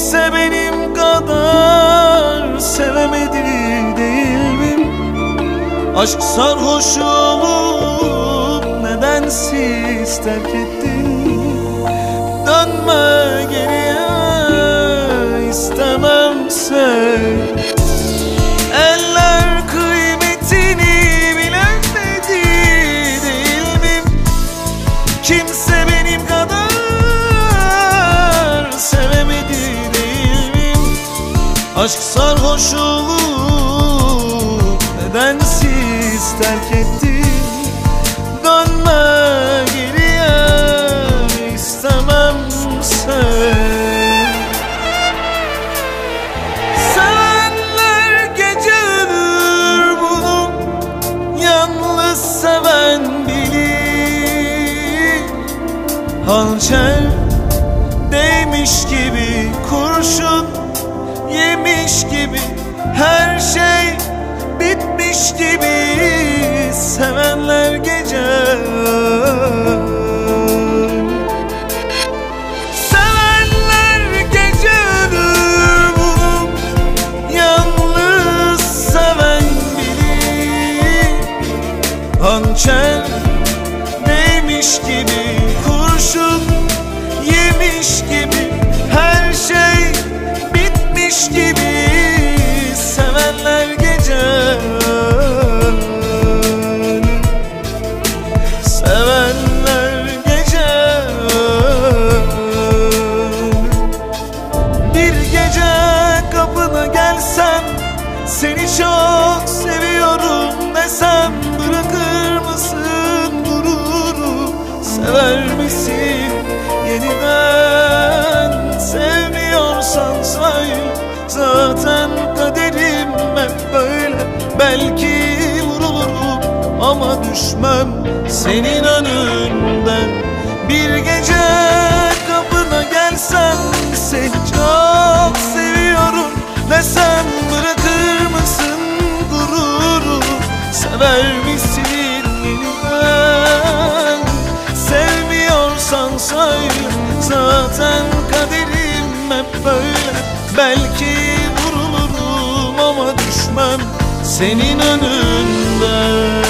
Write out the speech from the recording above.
Kimse benim kadar sevemedi değil mi? Aşk sarhoşu olup nedensiz terk ettin Dönme Aşk sarhoş olup nedensiz terk etti. Dönme geriye istemem sen Sevenler gece ölür bunu Yalnız seven bilir Hançer değmiş gibi gibi Her şey bitmiş gibi. Sevenler gece Sevenler gece ölür Yalnız seven bilir Hançer değmiş gibi Kurşun yemiş gibi gece kapına gelsem Seni çok seviyorum desem Bırakır mısın gururu? Sever misin? Yeniden Sevmiyorsan söyle Zaten kaderim hep böyle. Belki vurulurum ama düşmem senin önünden. Bir gece kapına gelsem seni çok misin yeniden sevmiyorsan söyle zaten kaderim hep böyle. Belki vurulurum ama düşmem senin önünden